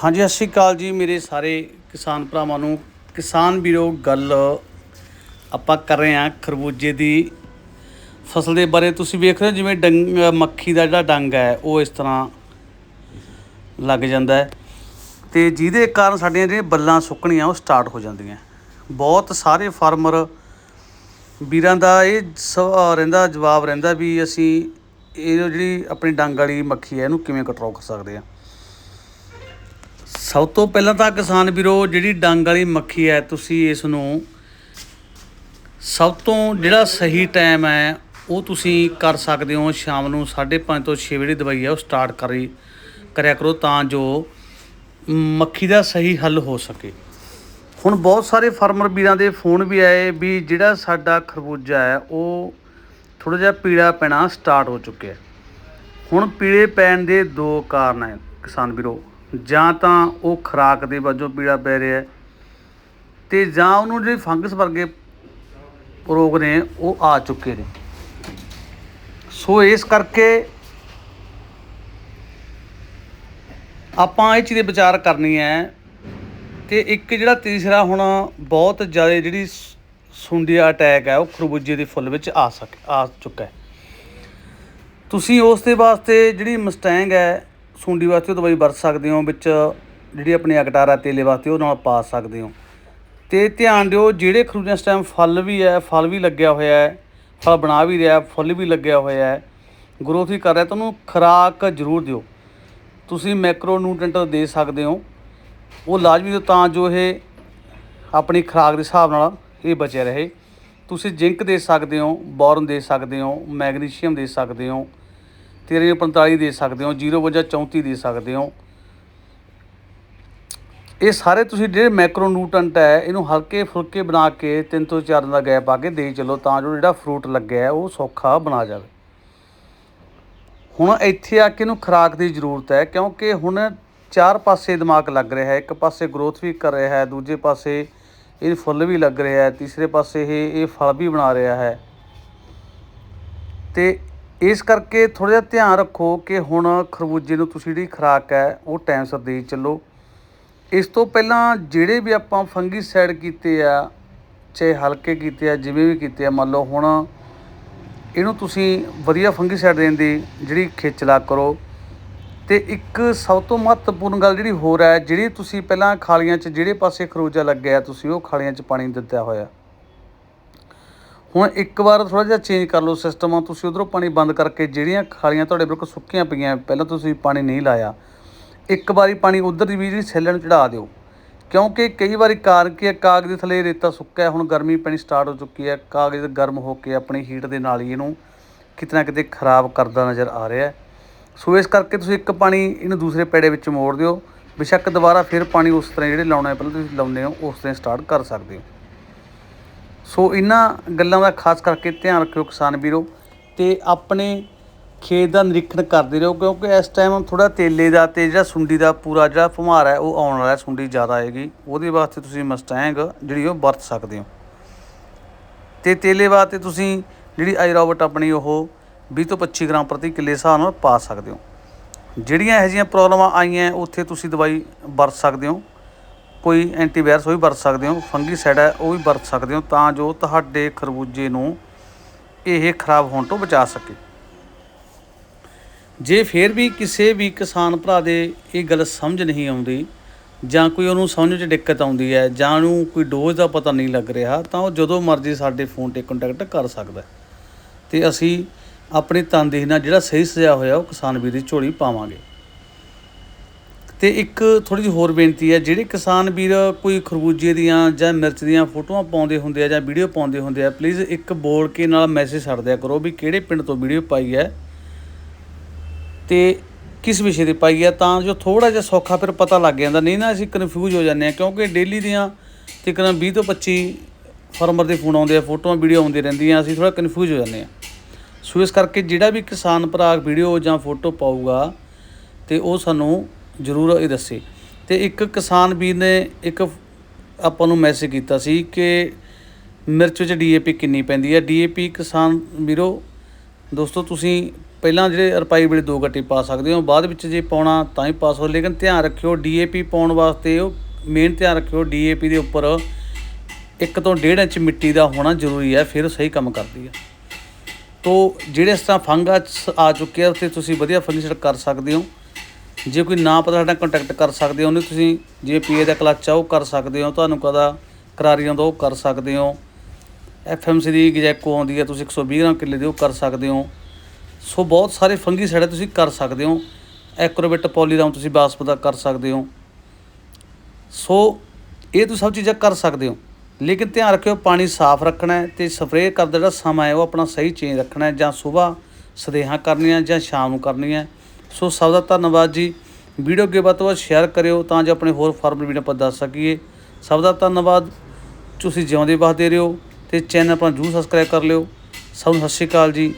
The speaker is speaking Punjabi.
ਹਾਂਜੀ, ਸਤਿ ਸ਼੍ਰੀ ਅਕਾਲ ਜੀ ਮੇਰੇ ਸਾਰੇ ਕਿਸਾਨ ਭਰਾਵਾਂ ਨੂੰ। ਕਿਸਾਨ ਵੀਰੋ, ਗੱਲ ਆਪਾਂ ਕਰ ਰਹੇ ਹਾਂ ਖਰਬੂਜੇ ਦੀ ਫਸਲ ਦੇ ਬਾਰੇ। ਤੁਸੀਂ ਵੇਖ ਰਹੇ ਹੋ ਜਿਵੇਂ ਡੰਗ, ਮੱਖੀ ਦਾ ਜਿਹੜਾ ਡੰਗ ਹੈ, ਉਹ ਇਸ ਤਰ੍ਹਾਂ ਲੱਗ ਜਾਂਦਾ ਹੈ। ਤੇ ਜਿਹਦੇ ਕਾਰਨ ਸਾਡੀਆਂ ਜਿਹੜੀਆਂ ਬੱਲਾਂ ਸੁੱਕਣੀਆਂ, ਉਹ ਸਟਾਰਟ ਹੋ ਜਾਂਦੀਆਂ। ਬਹੁਤ ਸਾਰੇ ਫਾਰਮਰ ਵੀਰਾਂ ਦਾ ਇਹ ਸਵਾਲ ਰਹਿੰਦਾ, ਜਵਾਬ ਰਹਿੰਦਾ ਵੀ ਅਸੀਂ ਇਹ ਜਿਹੜੀ ਆਪਣੀ ਡੰਗ ਵਾਲੀ ਮੱਖੀ ਹੈ, ਇਹਨੂੰ ਕਿਵੇਂ ਕੰਟਰੋਲ ਕਰ ਸਕਦੇ ਹਾਂ। ਸਭ ਤੋਂ ਪਹਿਲਾਂ ਤਾਂ ਕਿਸਾਨ ਵੀਰੋ, ਜਿਹੜੀ ਡੰਗ ਵਾਲੀ ਮੱਖੀ ਹੈ, ਤੁਸੀਂ ਇਸ ਨੂੰ ਸਭ ਤੋਂ ਜਿਹੜਾ ਸਹੀ ਟਾਈਮ ਹੈ, ਉਹ ਤੁਸੀਂ ਕਰ ਸਕਦੇ ਹੋ। ਸ਼ਾਮ ਨੂੰ 5:30 ਤੋਂ 6 ਵਜੇ ਦਵਾਈ ਹੈ, ਉਹ ਸਟਾਰਟ ਕਰੀ ਕਰਿਆ ਕਰੋ ਤਾਂ ਜੋ ਮੱਖੀ ਦਾ ਸਹੀ ਹੱਲ ਹੋ ਸਕੇ। ਹੁਣ ਬਹੁਤ ਸਾਰੇ ਫਾਰਮਰ ਵੀਰਾਂ ਦੇ ਫੋਨ ਵੀ ਆਏ ਵੀ ਜਿਹੜਾ ਸਾਡਾ ਖਰਬੂਜਾ ਹੈ, ਉਹ ਥੋੜਾ ਜਿਹਾ ਪੀੜਾ ਪੈਣਾ ਸਟਾਰਟ ਹੋ ਚੁੱਕਿਆ ਹੁਣ ਪੀਲੇ ਪੈਣ ਦੇ ਦੋ ਕਾਰਨ ਹੈ ਕਿਸਾਨ ਵੀਰੋ। ਜਾਂ ਤਾਂ ਉਹ ਖੁਰਾਕ ਦੇ ਵਜੋਂ ਪੀੜਾ ਪੈ ਰਿਹਾ ਹੈ ਤੇ ਜਾਂ ਉਹਨੂੰ ਜਿਹੜੇ ਫੰਗਸ ਵਰਗੇ ਰੋਗ ਨੇ, ਉਹ ਆ ਚੁੱਕੇ ਨੇ। ਸੋ ਇਸ ਕਰਕੇ ਆਪਾਂ ਇਹ ਚੀਜ਼ ਦੇ ਵਿਚਾਰ ਕਰਨੀ ਹੈ ਤੇ ਇੱਕ ਜਿਹੜਾ ਤੀਸਰਾ ਹੁਣ ਬਹੁਤ ਜ਼ਿਆਦਾ ਜਿਹੜੀ ਸੁੰਡੀਆ ਅਟੈਕ ਹੈ, ਉਹ ਖਰਬੂਜੇ ਦੇ ਫੁੱਲ ਵਿੱਚ ਆ ਸਕ, ਆ ਚੁੱਕਾ ਹੈ। ਤੁਸੀਂ ਉਸ ਦੇ ਵਾਸਤੇ ਜਿਹੜੀ ਮਸਟੈਂਗ ਹੈ ਸੁੰਡੀ ਵਾਸਤੇ ਉਹ ਦਵਾਈ ਵਰਤ ਸਕਦੇ ਹੋ, ਵਿੱਚ ਜਿਹੜੀ ਆਪਣੀ ਅਗਟਾਰਾ ਤੇਲੇ ਵਾਸਤੇ, ਉਹ ਨਾਲ ਪਾ ਸਕਦੇ ਹੋ। ਤੇ ਧਿਆਨ ਦਿਓ, ਜਿਹੜੇ ਖਰਬੂਜੇ ਇਸ ਟਾਈਮ ਫਲ ਵੀ ਹੈ, ਫਲ ਵੀ ਲੱਗਿਆ ਹੋਇਆ ਹੈ, ਫਲ ਬਣਾ ਵੀ ਰਿਹਾ, ਫੁੱਲ ਵੀ ਲੱਗਿਆ ਹੋਇਆ ਹੈ। ਗਰੋਥ ਵੀ ਕਰ ਰਿਹਾ, ਤੁਹਾਨੂੰ ਖੁਰਾਕ ਜ਼ਰੂਰ ਦਿਓ। ਤੁਸੀਂ ਮੈਕਰੋ ਨਿਊਟ੍ਰੀਐਂਟ ਦੇ ਸਕਦੇ ਹੋ। ਉਹ ਲਾਜ਼ਮੀ ਦਿਓ ਤਾਂ ਜੋ ਇਹ ਆਪਣੀ ਖੁਰਾਕ ਦੇ ਹਿਸਾਬ ਨਾਲ ਇਹ ਬਚਿਆ ਰਹੇ। ਤੁਸੀਂ ਜ਼ਿੰਕ ਦੇ ਸਕਦੇ ਹੋ, ਬੋਰਨ ਦੇ ਸਕਦੇ ਹੋ, ਮੈਗਨੀਸ਼ੀਅਮ ਦੇ ਸਕਦੇ ਹੋ। 1345 ਦੇ ਸਕਦੇ ਹੋ 034 ਦੇ ਸਕਦੇ ਹੋ। ਇਹ ਸਾਰੇ ਤੁਸੀਂ ਜਿਹੜੇ ਮੈਕਰੋ ਨਿਊਟ੍ਰੈਂਟ ਹੈ, ਇਹਨੂੰ ਹਲਕੇ ਫੁਲਕੇ ਬਣਾ ਕੇ ਤਿੰਨ ਤੋਂ ਚਾਰ ਦਾ ਗੈਪ ਆ ਕੇ ਦੇ ਚੱਲੋ ਤਾਂ ਜੋ ਜਿਹੜਾ ਫਰੂਟ ਲੱਗਿਆ ਹੈ, ਉਹ ਸੌਖਾ ਬਣਾ ਜਾਵੇ। ਹੁਣ ਇੱਥੇ ਆ ਕੇ ਇਹਨੂੰ ਖੁਰਾਕ ਦੀ ਜ਼ਰੂਰਤ ਹੈ, ਕਿਉਂਕਿ ਹੁਣ ਚਾਰ ਪਾਸੇ ਦਿਮਾਗ ਲੱਗ ਰਿਹਾ ਹੈ, ਇੱਕ ਪਾਸੇ ਗਰੋਥ ਵੀ ਕਰ ਰਿਹਾ ਹੈ, ਦੂਜੇ ਪਾਸੇ ਇਹ ਫੁੱਲ ਵੀ ਲੱਗ ਰਿਹਾ ਹੈ, ਤੀਸਰੇ ਪਾਸੇ ਇਹ ਇਹ ਫਲ ਵੀ ਬਣਾ ਰਿਹਾ ਹੈ। ਤੇ ਇਸ ਕਰਕੇ ਥੋੜ੍ਹਾ ਜਿਹਾ ਧਿਆਨ ਰੱਖੋ ਕਿ ਹੁਣ ਖਰਬੂਜੇ ਨੂੰ ਤੁਸੀਂ ਜਿਹੜੀ ਖੁਰਾਕ ਹੈ, ਉਹ ਟਾਈਮ ਸਿਰ ਦੇਈ ਚੱਲੋ। ਇਸ ਤੋਂ ਪਹਿਲਾਂ ਜਿਹੜੇ ਵੀ ਆਪਾਂ ਫੰਗੀਸਾਈਡ ਕੀਤੇ ਆ, ਚਾਹੇ ਹਲਕੇ ਕੀਤੇ ਆ, ਜਿਵੇਂ ਵੀ ਕੀਤੇ ਆ, ਮੰਨ ਲਓ ਹੁਣ ਇਹਨੂੰ ਤੁਸੀਂ ਵਧੀਆ ਫੰਗੀਸਾਈਡ ਦੇਣ ਦੀ ਜਿਹੜੀ ਖੇਚਲਾ ਕਰੋ। ਤੇ ਇੱਕ ਸਭ ਤੋਂ ਮਹੱਤਵਪੂਰਨ ਗੱਲ ਜਿਹੜੀ ਹੋਰ ਹੈ, ਜਿਹੜੀ ਤੁਸੀਂ ਪਹਿਲਾਂ ਖਾਲੀਆਂ 'ਚ ਜਿਹੜੇ ਪਾਸੇ ਖਰੂਜਾ ਲੱਗਿਆ ਤੁਸੀਂ ਉਹ ਖਾਲੀਆਂ 'ਚ ਪਾਣੀ ਦਿੱਤਾ ਹੋਇਆ। ਹੁਣ ਇੱਕ ਵਾਰ ਥੋੜਾ ਜਿਹਾ ਚੇਂਜ ਕਰ ਲਓ ਸਿਸਟਮ ਆ, ਤੁਸੀਂ ਉਧਰੋਂ ਪਾਣੀ ਬੰਦ ਕਰਕੇ ਜਿਹੜੀਆਂ ਖਾਲੀਆਂ ਤੁਹਾਡੇ ਬਿਲਕੁਲ ਸੁੱਕੀਆਂ ਪਈਆਂ, ਪਹਿਲਾਂ ਤੁਸੀਂ ਪਾਣੀ ਨਹੀਂ ਲਾਇਆ, ਇੱਕ ਵਾਰੀ ਪਾਣੀ ਉਧਰ ਦੀ ਵੀ ਜਿਹੜੀ ਸੈੱਲਾਂ ਨੂੰ ਚੜਾ ਦਿਓ। ਕਿਉਂਕਿ ਕਈ ਵਾਰੀ ਕਾਰਨ ਕੀ ਹੈ ਕਾਗਜ਼ ਦੇ ਥੱਲੇ ਰੇਤਾ ਸੁੱਕਾ ਹੁਣ ਗਰਮੀ ਪੈਣੀ ਸਟਾਰਟ ਹੋ ਚੁੱਕੀ ਹੈ ਕਾਗਜ਼ ਗਰਮ ਹੋ ਕੇ ਆਪਣੀ ਹੀਟ ਦੇ ਨਾਲ ਹੀ ਇਹਨੂੰ ਕਿਤੇ ਨਾ ਕਿਤੇ ਖਰਾਬ ਕਰਦਾ ਨਜ਼ਰ ਆ ਰਿਹਾ ਹੈ। ਸੋ ਇਸ ਕਰਕੇ ਤੁਸੀਂ ਇੱਕ ਪਾਣੀ ਇਹਨੂੰ ਦੂਸਰੇ ਪੈੜੇ ਵਿੱਚ ਮੋੜ ਦਿਓ, ਬੇਸ਼ੱਕ ਦੁਬਾਰਾ ਫਿਰ ਪਾਣੀ ਉਸ ਤਰ੍ਹਾਂ ਜਿਹੜੇ ਲਾਉਣਾ ਪਹਿਲਾਂ ਤੁਸੀਂ ਲਾਉਂਦੇ ਹੋ, ਉਸ ਤਰ੍ਹਾਂ ਸਟਾਰਟ ਕਰ ਸਕਦੇ ਹੋ। ਸੋ ਇਹਨਾਂ ਗੱਲਾਂ ਦਾ ਖਾਸ ਕਰਕੇ ਧਿਆਨ ਰੱਖਿਓ ਕਿਸਾਨ ਵੀਰੋ ਤੇ ਆਪਣੇ ਖੇਤ ਦਾ ਨਿਰੀਖਣ ਕਰਦੇ ਰਹੋ ਕਿਉਂਕਿ ਇਸ ਟਾਈਮ ਥੋੜਾ ਤੇਲੇ ਦਾ ਤੇ ਜਿਹੜਾ ਸੁੰਡੀ ਦਾ ਪੂਰਾ ਜਿਹੜਾ ਫੁਹਾਰ ਹੈ ਉਹ ਆਉਣ ਵਾਲਾ ਸੁੰਡੀ ਜ਼ਿਆਦਾ ਆਏਗੀ। ਉਹਦੇ ਵਾਸਤੇ ਤੁਸੀਂ ਮਸਟੈਂਗ ਜਿਹੜੀ ਉਹ ਵਰਤ ਸਕਦੇ ਹੋ। ਤੇ ਤੇਲੇ ਵਾਸਤੇ ਤੁਸੀਂ ਜਿਹੜੀ ਆਇਰੋਬਟ ਆਪਣੀ ਉਹ 20 ਤੋਂ 25 ਗ੍ਰਾਮ ਪ੍ਰਤੀ ਕਿੱਲੇ ਹਿਸਾਬ ਨਾਲ ਪਾ ਸਕਦੇ ਹੋ। ਜਿਹੜੀਆਂ ਇਹੋ ਜਿਹੀਆਂ ਪ੍ਰੋਬਲਮਾਂ ਆਈਆਂ, ਉੱਥੇ ਤੁਸੀਂ ਦਵਾਈ ਵਰਤ ਸਕਦੇ ਹੋ। ਕੋਈ ਐਂਟੀਵਾਇਰਸ ਉਹ ਵੀ ਵਰਤ ਸਕਦੇ ਹੋ ਫੰਗੀਸਾਈਡ ਹੈ, ਉਹ ਵੀ ਵਰਤ ਸਕਦੇ ਹੋ ਤਾਂ ਜੋ ਤੁਹਾਡੇ ਖਰਬੂਜੇ ਨੂੰ ਇਹ ਖਰਾਬ ਹੋਣ ਤੋਂ ਬਚਾ ਸਕੇ। ਜੇ ਫਿਰ ਵੀ ਕਿਸੇ ਵੀ ਕਿਸਾਨ ਭਰਾ ਦੇ ਇਹ ਗੱਲ ਸਮਝ ਨਹੀਂ ਆਉਂਦੀ ਜਾਂ ਕੋਈ ਉਹਨੂੰ ਸਮਝ 'ਚ ਦਿੱਕਤ ਆਉਂਦੀ ਹੈ ਜਾਂ ਉਹਨੂੰ ਕੋਈ ਡੋਜ਼ ਦਾ ਪਤਾ ਨਹੀਂ ਲੱਗ ਰਿਹਾ, ਤਾਂ ਉਹ ਜਦੋਂ ਮਰਜ਼ੀ ਸਾਡੇ ਫੋਨ ਤੇ ਕੰਟੈਕਟ ਕਰ ਸਕਦਾ ਹੈ। ਤੇ ਅਸੀਂ ਆਪਣੀ ਤਨਦੇਹੀ ਨਾਲ ਜਿਹੜਾ ਸਹੀ ਸਜਾ ਹੋਇਆ ਉਹ ਕਿਸਾਨ ਵੀਰ ਦੀ ਝੋਲੀ ਪਾਵਾਂਗੇ। ਤੇ ਇੱਕ ਥੋੜੀ ਜਿਹੀ ਹੋਰ ਬੇਨਤੀ ਹੈ, ਜਿਹੜੇ ਕਿਸਾਨ ਵੀਰ ਕੋਈ ਖਰਬੂਜੇ ਦੀਆਂ ਜਾਂ ਮਿਰਚ ਦੀਆਂ ਫੋਟੋਆਂ ਪਾਉਂਦੇ ਹੁੰਦੇ ਆ ਜਾਂ ਵੀਡੀਓ ਪਾਉਂਦੇ ਹੁੰਦੇ ਆ ਪਲੀਜ਼ ਇੱਕ ਬੋਲ ਕੇ ਨਾਲ ਮੈਸੇਜ ਛੱਡ ਦਿਆ ਕਰੋ ਵੀ ਕਿਹੜੇ ਪਿੰਡ ਤੋਂ ਵੀਡੀਓ ਪਾਈ ਹੈ ਤੇ ਕਿਸ ਵਿਸ਼ੇ ਤੇ ਪਾਈ ਹੈ, ਤਾਂ ਜੋ ਥੋੜਾ ਜਿਹਾ ਸੌਖਾ ਫਿਰ ਪਤਾ ਲੱਗ ਜਾਂਦਾ। ਨਹੀਂ ਨਾ ਅਸੀਂ ਕਨਫਿਊਜ਼ ਹੋ ਜਾਂਦੇ ਆ ਕਿਉਂਕਿ ਡੇਲੀ ਦੀਆਂ ਤਕਰੀਬਨ 20 ਤੋਂ 25 ਫਾਰਮਰ ਦੇ ਫੋਨ ਆਉਂਦੇ ਆ, ਫੋਟੋਆਂ, ਵੀਡੀਓ ਆਉਂਦੀ ਰਹਿੰਦੀਆਂ, ਅਸੀਂ ਥੋੜਾ ਕਨਫਿਊਜ਼ ਹੋ ਜਾਂਦੇ ਆ ਸੋ ਇਸ ਕਰਕੇ ਜਿਹੜਾ ਵੀ ਕਿਸਾਨ ਭਰਾ ਵੀਡੀਓ ਜਾਂ ਫੋਟੋ ਪਾਊਗਾ, ਤੇ ਉਹ ਸਾਨੂੰ ਜ਼ਰੂਰ ਇਹ ਦੱਸੇ। ਤੇ ਇੱਕ ਕਿਸਾਨ ਵੀਰ ਨੇ ਇੱਕ ਆਪਾਂ ਨੂੰ ਮੈਸੇਜ ਕੀਤਾ ਸੀ ਕਿ ਮਿਰਚ ਵਿੱਚ ਡੀਏਪੀ ਕਿੰਨੀ ਪੈਂਦੀ ਹੈ? ਡੀਏਪੀ ਕਿਸਾਨ ਵੀਰੋ, ਦੋਸਤੋ ਤੁਸੀਂ ਪਹਿਲਾਂ ਜਿਹੜੇ ਰੁਪਾਈ ਵੇਲੇ ਦੋ ਗੱਟੇ ਪਾ ਸਕਦੇ ਹੋ, ਬਾਅਦ ਵਿੱਚ ਜੇ ਪਾਉਣਾ ਤਾਂ ਹੀ ਪਾ ਸਕਦੇ ਹੋ। ਲੇਕਿਨ ਧਿਆਨ ਰੱਖਿਓ ਡੀਏਪੀ ਪਾਉਣ ਵਾਸਤੇ ਉਹ ਮੇਨ ਧਿਆਨ ਰੱਖਿਓ ਡੀਏਪੀ ਦੇ ਉੱਪਰ ਇੱਕ ਤੋਂ ਡੇਢ ਇੰਚ ਮਿੱਟੀ ਦਾ ਹੋਣਾ ਜ਼ਰੂਰੀ ਹੈ, ਫਿਰ ਸਹੀ ਕੰਮ ਕਰਦੀ ਹੈ। ਤੋ ਜਿਹੜੇ ਇਸ ਤਰ੍ਹਾਂ ਫੰਗਸ ਆ ਚੁੱਕੇ ਆ ਉੱਥੇ ਤੁਸੀਂ ਵਧੀਆ ਫਰਨੀਚਰ ਕਰ ਸਕਦੇ ਹੋ। ਜੇ ਕੋਈ ਨਾ ਪਤਾ ਸਾਡਾ ਕੰਟੈਕਟ ਕਰ ਸਕਦੇ ਹੋ, ਉਹਨੂੰ ਤੁਸੀਂ ਜੇ ਪੀਏ ਦਾ ਕਲਚ ਆ, ਉਹ ਕਰ ਸਕਦੇ ਹੋ, ਤੁਹਾਨੂੰ ਕਦਾ ਕਰਾਰੀ ਆਉਂਦਾ, ਉਹ ਕਰ ਸਕਦੇ ਹੋ। ਐਫਐਮਸੀ ਦੀ ਗਜੈਕੋ ਆਉਂਦੀ ਹੈ, ਤੁਸੀਂ 120 ਗ੍ਰਾਮ ਕਿੱਲੇ ਦੇ, ਉਹ ਕਰ ਸਕਦੇ ਹੋ। ਸੋ ਬਹੁਤ ਸਾਰੇ ਫੰਗੀਸਾਈਡ ਤੁਸੀਂ ਕਰ ਸਕਦੇ ਹੋ। ਐਕਰੋਬਿਟ ਪੋਲੀਰਾਮ ਤੁਸੀਂ ਬਾਸਪਦਾ ਕਰ ਸਕਦੇ ਹੋ। ਸੋ ਇਹ ਤੁਸੀਂ ਸਭ ਚੀਜ਼ਾਂ ਕਰ ਸਕਦੇ ਹੋ। ਲੇਕਿਨ ਧਿਆਨ ਰੱਖਿਓ, ਪਾਣੀ ਸਾਫ਼ ਰੱਖਣਾ ਹੈ ਤੇ ਸਪਰੇਅ ਕਰਦਾ ਜਿਹੜਾ ਸਮਾਂ ਹੈ, ਉਹ ਆਪਣਾ ਸਹੀ ਚੇਂਜ ਰੱਖਣਾ ਹੈ, ਜਾਂ ਸਵੇਰ ਸਦੇਹਾਂ ਕਰਨੀਆਂ ਜਾਂ ਸ਼ਾਮ ਨੂੰ ਕਰਨੀਆਂ। ਸੋ ਸਭ ਦਾ ਧੰਨਵਾਦ ਜੀ। ਵੀਡੀਓ ਅੱਗੇ ਵੱਧ ਤੋਂ ਵੱਧ ਸ਼ੇਅਰ ਕਰਿਓ ਤਾਂ ਜੋ ਆਪਣੇ ਹੋਰ ਫਾਰਮਰ ਵੀਡੀਓ ਆਪਾਂ ਦੱਸ ਸਕੀਏ। ਸਭ ਦਾ ਧੰਨਵਾਦ। ਤੁਸੀਂ ਜਿਉਂਦੇ ਵਸਦੇ ਰਹੋ ਤੇ ਚੈਨਲ ਆਪਣਾ ਜਰੂਰ ਸਬਸਕ੍ਰਾਈਬ ਕਰ ਲਿਓ। ਸਭ ਨੂੰ ਸਤਿ ਸ਼੍ਰੀ ਅਕਾਲ ਜੀ।